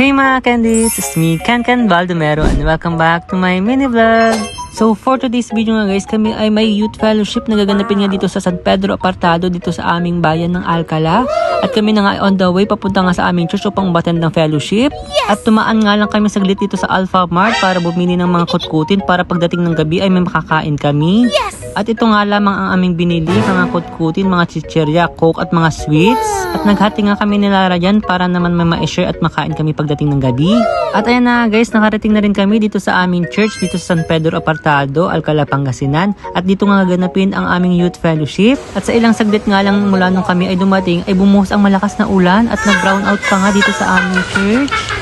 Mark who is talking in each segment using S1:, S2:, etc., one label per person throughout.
S1: Hey mga candies! It's me, Ken Baldomero and welcome back to my mini vlog! So for today's video nga guys, kami ay may youth fellowship na gaganapin nga dito sa San Pedro Apartado dito sa aming bayan ng Alcala. At kami na nga on the way papunta nga sa aming church upang baten ng fellowship. At tumaan nga lang kami saglit dito sa Alpha Mart para bumili ng mga kutkutin para pagdating ng gabi ay may makakain kami. At ito nga lamang ang aming binili, mga kutkutin, mga chicherya, coke at mga sweets. At naghati nga kami ni Lara dyan para naman may ma-share at makain kami pagdating ng gabi. At ayan na guys, nakarating na rin kami dito sa aming church dito sa San Pedro Apartado, Alcala, Pangasinan. At dito nga gaganapin ang aming youth fellowship. At sa ilang saglit nga lang mula nung kami ay dumating ay bumuhos ang malakas na ulan at nag-brown out pa nga dito sa aming church.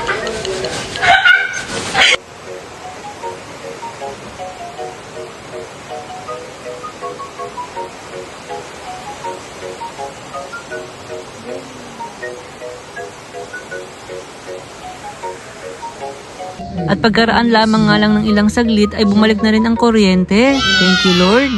S1: At pagkaraan lamang nga lang ng ilang saglit ay bumalik na rin ang kuryente. Thank you Lord.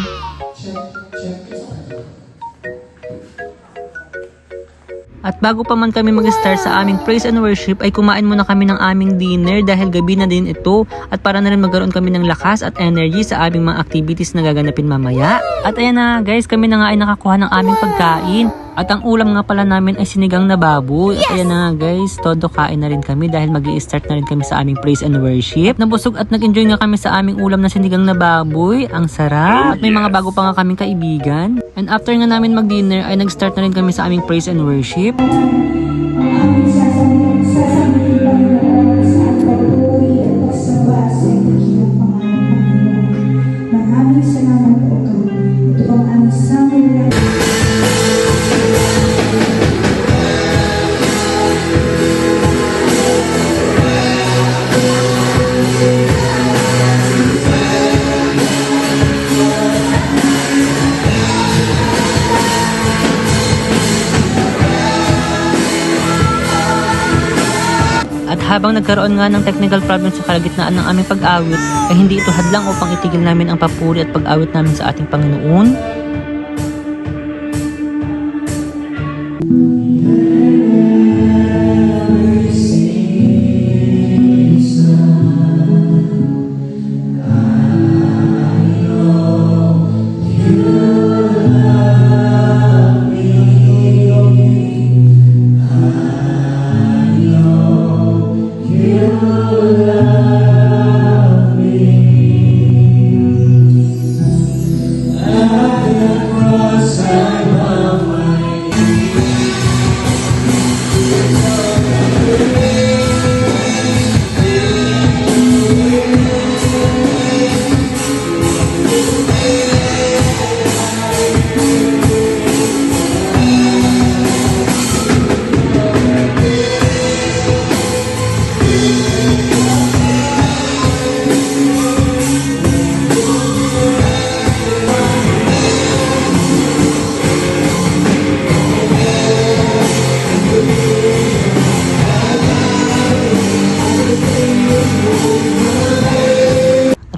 S1: At bago pa man kami mag-start sa aming praise and worship ay kumain muna kami ng aming dinner dahil gabi na din ito at para na rin magkaroon kami ng lakas at energy sa aming mga activities na gaganapin mamaya. At ayan na guys, kami na nga ay nakakuha ng aming pagkain. At ang ulam nga pala namin ay sinigang na baboy. At ayan na nga guys, todo kain na rin kami dahil mag start na rin kami sa aming praise and worship. Nabusog at nag-enjoy nga kami sa aming ulam na sinigang na baboy. Ang sarap. At may mga bago pa nga kaming kaibigan. And after nga namin mag-dinner ay nag-start na rin kami sa aming praise and worship. Habang nagkaroon nga ng technical problem sa kalagitnaan ng aming pag-awit, ay hindi ito hadlang upang itigil namin ang papuri at pag-awit namin sa ating Panginoon.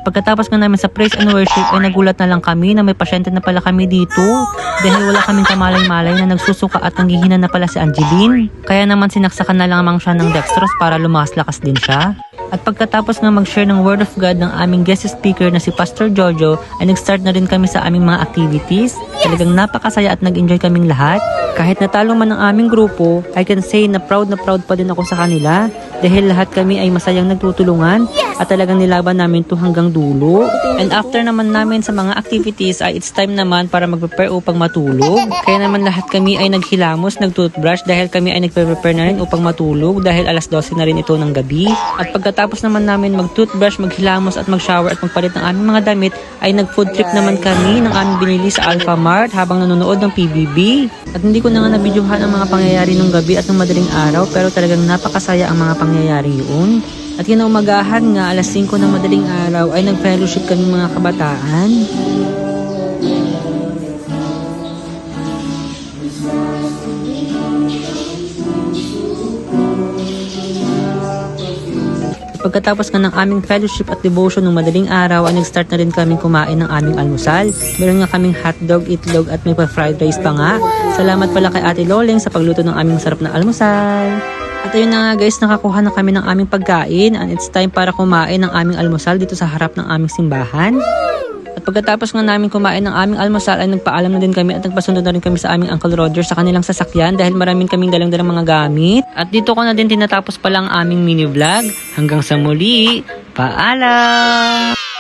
S1: Pagkatapos nga namin sa praise and worship ay nagulat na lang kami na may pasyente na pala kami dito dahil wala kaming kamalay-malay na nagsusuka at nanghihina na pala si Angeline. Kaya naman sinaksakan na lamang siya ng dextrose para lumakas-lakas din siya. At pagkatapos nga mag-share ng Word of God ng aming guest speaker na si Pastor Jojo ay nag-start na rin kami sa aming mga activities. Talagang napakasaya at nag-enjoy kaming lahat. Kahit natalo man ang aming grupo, I can say na proud na proud pa din ako sa kanila dahil lahat kami ay masayang nagtutulungan at talagang nilaban namin to hanggang dulo. And after naman namin sa mga activities ay it's time naman para mag-prepare upang matulog. Kaya naman lahat kami ay naghilamos, nag-toothbrush dahil kami ay nagpe-prepare na rin upang matulog dahil alas 12 na rin ito ng gabi. At pagkatapos naman namin mag-toothbrush, maghilamos at mag-shower at magpalit ng aming mga damit ay nag-food trip naman kami ng aming binili sa Alpha Mart habang nanonood ng PBB. At hindi ko na nga nabidyohan ang mga pangyayari nung gabi at nung madaling araw pero talagang napakasaya ang mga pangyayari yun. At kinaumagahan nga alas 5 ng madaling araw ay nag-fellowship kami mga kabataan. Pagkatapos nga ng aming fellowship at devotion ng madaling araw ay nag-start na rin kaming kumain ng aming almusal. Meron nga kaming hotdog, itlog at may pa fried rice pa nga. Salamat pala kay Ate Loleng sa pagluto ng aming sarap na almusal. At ayun na nga guys, nakakuha na kami ng aming pagkain and it's time para kumain ng aming almusal dito sa harap ng aming simbahan. At pagkatapos nga namin kumain ng aming almusal ay nagpaalam na din kami at nagpasundo na rin kami sa aming Uncle Roger sa kanilang sasakyan dahil maraming kaming dalang-dalang mga gamit. At dito ko na din tinatapos pala ang aming mini vlog. Hanggang sa muli, paalam!